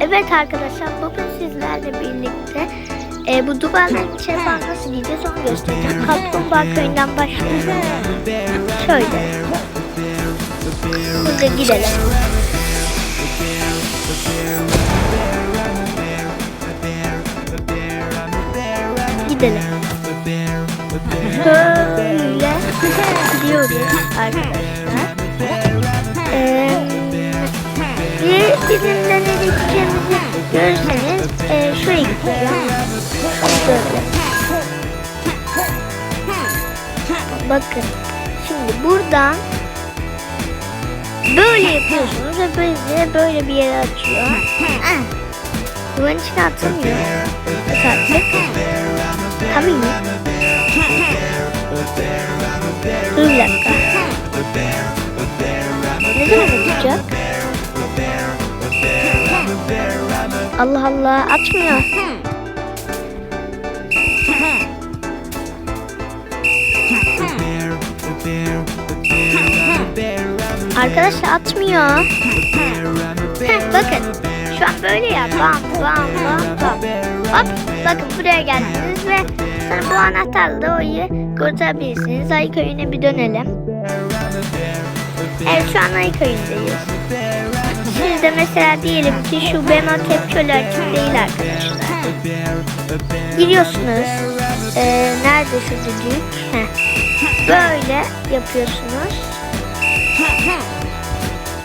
Evet arkadaşlar bugün sizlerle birlikte e, bu duvarların falan nasıl gideceğiz onu göstereceğim. Kaplumbağa köyünden başlayalım. Şöyle. Burada gidelim. Gidelim. Şöyle gidiyoruz arkadaşlar. Ee, bir bizim de ne gideceğimizi görürseniz e, şuraya. Böyle. Bakın. Şimdi buradan böyle yapıyorsunuz ve böyle, böyle bir yere açıyor. Duvarın içine atılmıyor. Nasıl atacak? Tabii Allah Allah atmıyor. Arkadaşlar atmıyor. Heh, bakın. Şu an böyle ya. Bam bam bam bam. Hop bakın buraya geldiniz ve sonra bu anahtarla da orayı kurtarabilirsiniz. Ayı köyüne bir dönelim. Evet şu an ayı köyündeyiz. Siz de mesela diyelim ki şu Benotep çölü açık değil arkadaşlar. Giriyorsunuz. Ee, nerede şu düdük? Böyle yapıyorsunuz.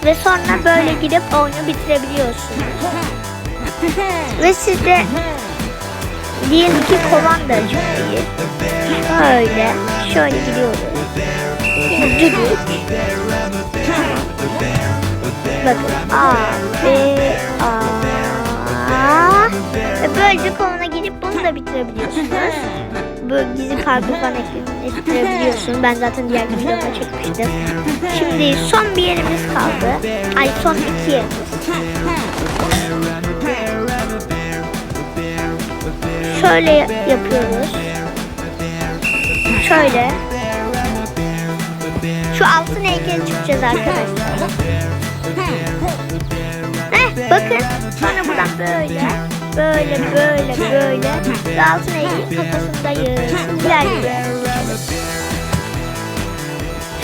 Ve sonra böyle gidip oyunu bitirebiliyorsunuz. Ve siz de diyelim ki değil. Böyle şöyle gidiyoruz. Düdük. Bakın A, B, A. Ve böylece kovana gidip bunu da bitirebiliyorsunuz. Böyle gizli parkur falan ekleyebiliyorsunuz. Ben zaten diğer videoda çekmiştim. Şimdi son bir yerimiz kaldı. Ay son iki yerimiz. Şöyle yapıyoruz. Şöyle. Şu altın heykeli çıkacağız arkadaşlar. Heh, bakın sonra buradan böyle böyle böyle böyle ve altın heykelin kafasındayız. İlerliyoruz.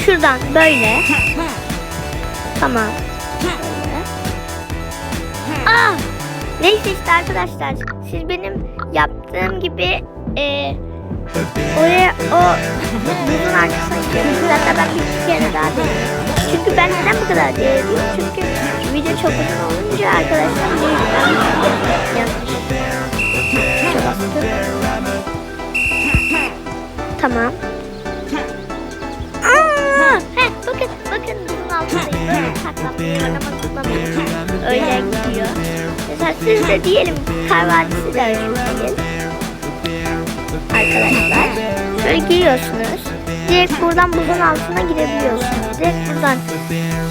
Şuradan böyle. Tamam. Böyle. Ah! Neyse işte arkadaşlar siz benim yaptığım gibi e, oraya o buzun arkasına gidiyorsunuz. Hatta ben bir kere daha denedim. Çünkü ben neden bu kadar değerliyim? Çünkü video çok uzun olunca arkadaşlar yüzden yanlış. Tamam. Aa, heh, bakın bakın buzun altındayım. Böyle zıplamıyor. Öyle gidiyor. Mesela siz de diyelim kar vadisi de değil. Arkadaşlar şöyle giriyorsunuz. Direkt buradan buzun altına girebiliyorsunuz. Direkt buradan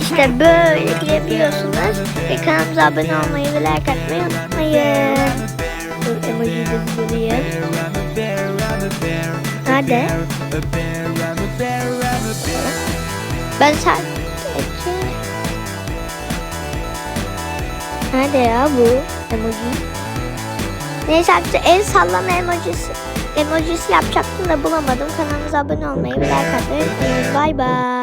işte böyle girebiliyorsunuz. Ve kanalımıza abone olmayı ve like atmayı unutmayın. Dur emojiyi de bulayım. Nerede? Ben sadece... Nerede ya bu emoji? Neyse artık el sallama emojisi emojisi yapacaktım da bulamadım. Kanalımıza abone olmayı ve like atmayı unutmayın. Bay bay.